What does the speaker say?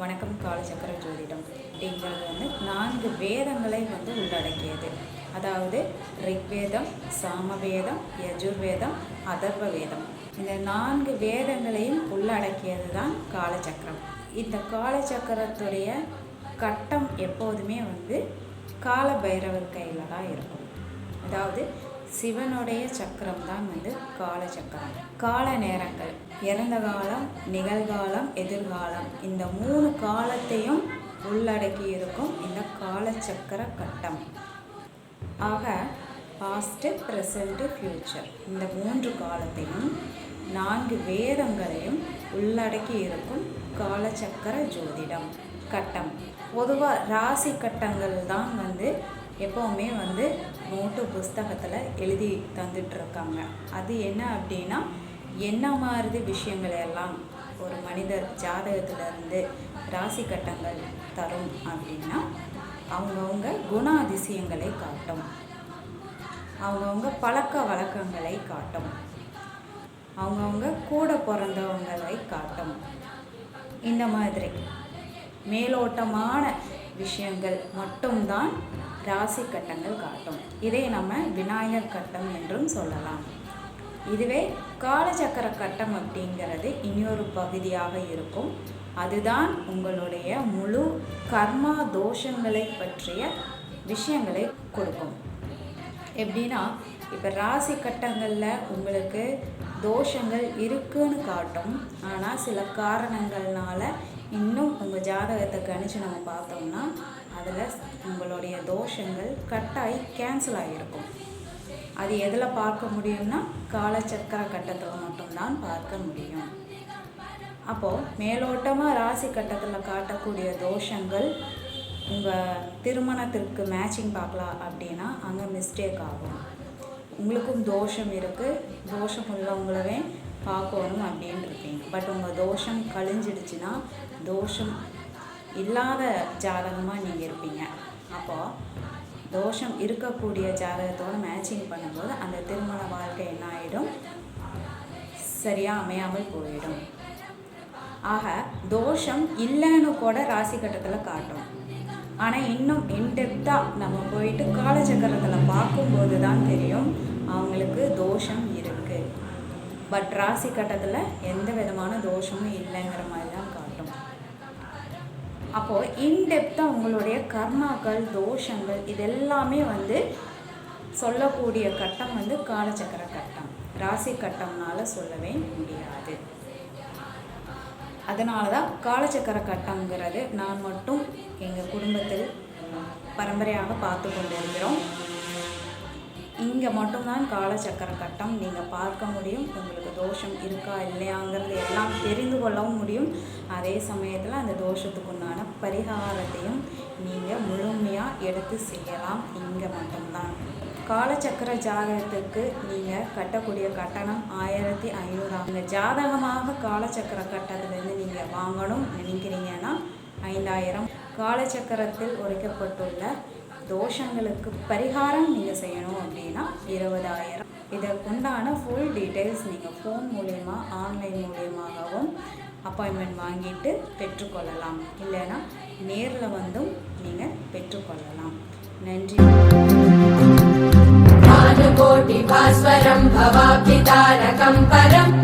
வணக்கம் காலச்சக்கர ஜோதிடம். அப்படிங்கிறது வந்து நான்கு வேதங்களை வந்து உள்ளடக்கியது. அதாவது ரிக்வேதம் சாமவேதம் யஜுர்வேதம் அதர்வ வேதம் இந்த நான்கு வேதங்களையும் உள்ளடக்கியது தான் காலச்சக்கரம் இந்த காலச்சக்கரத்துடைய கட்டம் எப்போதுமே வந்து கால பைரவர் கையில் தான் இருக்கும். அதாவது சிவனுடைய சக்கரம் தான் வந்து கால சக்கரம். கால நேரங்கள் இறந்த காலம் நிகழ்காலம் எதிர்காலம் இந்த மூணு காலத்தையும் உள்ளடக்கி இருக்கும் இந்த காலச்சக்கர கட்டம். ஆக பாஸ்ட்டு ப்ரெசண்ட்டு ஃப்யூச்சர் இந்த மூன்று காலத்தையும் நான்கு வேதங்களையும் உள்ளடக்கி இருக்கும் காலச்சக்கர ஜோதிடம் கட்டம். பொதுவாக ராசி கட்டங்கள் தான் வந்து எப்போவுமே வந்து நோட்டு புஸ்தகத்தில் எழுதி தந்துட்டுருக்காங்க. அது என்ன அப்படின்னா என்ன மாதிரி விஷயங்கள் எல்லாம் ஒரு மனிதர் ஜாதகத்திலிருந்து ராசி கட்டங்கள் தரும் அப்படின்னா அவங்கவுங்க குணாதிசயங்களை காட்டும். அவங்கவுங்க பழக்க வழக்கங்களை காட்டும். அவங்கவுங்க கூட பிறந்தவங்களை காட்டும். இந்த மாதிரி மேலோட்டமான விஷயங்கள் மட்டும்தான் ராசி கட்டங்கள் காட்டும். இதை நம்ம விநாயகர் கட்டம் என்றும் சொல்லலாம். இதுவே காலச்சக்கர கட்டம் அப்படிங்கிறது இன்னொரு பகுதியாக இருக்கும். அதுதான் உங்களுடைய முழு கர்மா தோஷங்களை பற்றிய விஷயங்களை கொடுக்கும். எப்படின்னா இப்போ ராசி கட்டங்களில் உங்களுக்கு தோஷங்கள் இருக்குன்னு காட்டும். ஆனால் சில காரணங்கள்னால இன்னும் உங்கள் ஜாதகத்தை கணிச்சு நம்ம பார்த்தோம்னா அதில் உங்களுடைய தோஷங்கள் கட்டாயி கேன்சல் ஆகியிருக்கும். அது எதில் பார்க்க முடியும்னா காலச்சக்கர கட்டத்தில் மட்டும்தான் பார்க்க முடியும். அப்போது மேலோட்டமாக ராசி கட்டத்தில் காட்டக்கூடிய தோஷங்கள் உங்கள் திருமணத்திற்கு மேட்சிங் பார்க்கலாம் அப்படின்னா அங்கே மிஸ்டேக் ஆகும். உங்களுக்கும் தோஷம் இருக்குது தோஷம் உள்ளவங்களவே பார்க்கணும் அப்படின்னு இருப்பீங்க பட் உங்கள் தோஷம் கழிஞ்சிடுச்சுன்னா தோஷம் இல்லாத ஜாதகமாக நீங்கள் இருப்பீங்க. அப்போது தோஷம் இருக்கக்கூடிய ஜாதகத்தோடு மேட்சிங் பண்ணும்போது அந்த திருமண வாழ்க்கை என்ன ஆகிடும் சரியாக அமையாமல் போயிடும். ஆக தோஷம் இல்லைன்னு கூட ராசி கட்டத்தில் காட்டும். ஆனால் இன்னும் இன்டெப்த்தாக நம்ம போயிட்டு காலச்சக்கரத்தில் பார்க்கும்போது தான் தெரியும் அவங்களுக்கு தோஷம் இருக்குது பட் ராசி கட்டத்தில் எந்த விதமான தோஷமும் இல்லைங்கிற மாதிரி தான் அப்போது இன்டெப்த்தாக உங்களுடைய கர்மாக்கள் தோஷங்கள் இதெல்லாமே வந்து சொல்லக்கூடிய கட்டம் வந்து காலச்சக்கர கட்டம். ராசி கட்டம்னால சொல்லவே முடியாது. அதனால தான் காலச்சக்கர கட்டங்கிறது நான் மட்டும் எங்கள் குடும்பத்தில் பரம்பரையாக பார்த்து கொண்டு இருக்கிறோம் இங்கே மட்டும்தான் காலச்சக்கர கட்டம். நீங்கள் பார்க்க முடியும். உங்களுக்கு தோஷம் இருக்கா இல்லையாங்கிறது எல்லாம் தெரிந்து கொள்ளவும் முடியும். அதே சமயத்தில் அந்த தோஷத்துக்குண்டான பரிகாரத்தையும் நீங்கள் முழுமையாக எடுத்து செய்யலாம். இங்கே மட்டும்தான். காலச்சக்கர ஜாதகத்துக்கு நீங்கள் கட்டக்கூடிய கட்டணம் ஆயிரத்தி ஐநூறு. இந்த ஜாதகமாக காலச்சக்கர கட்டத்திலேருந்து நீங்கள் வாங்கணும் நினைக்கிறீங்கன்னா ஐந்தாயிரம். காலச்சக்கரத்தில் உரைக்கப்பட்டுள்ள தோஷங்களுக்கு பரிகாரம் நீங்கள் செய்யணும். அப்படின்னு இருபதாயிரம். இதற்குண்டான ஃபுல் டீட்டெயில்ஸ் நீங்கள் ஃபோன் மூலயமா ஆன்லைன் மூலயமாகவும் அப்பாயின்மெண்ட் வாங்கிட்டு பெற்றுக்கொள்ளலாம். இல்லைனா நேரில் வந்தும் நீங்கள் பெற்றுக்கொள்ளலாம். நன்றி. கோட்டி பாஸ்வரம் பவாப்தி தாரகம் பரம்.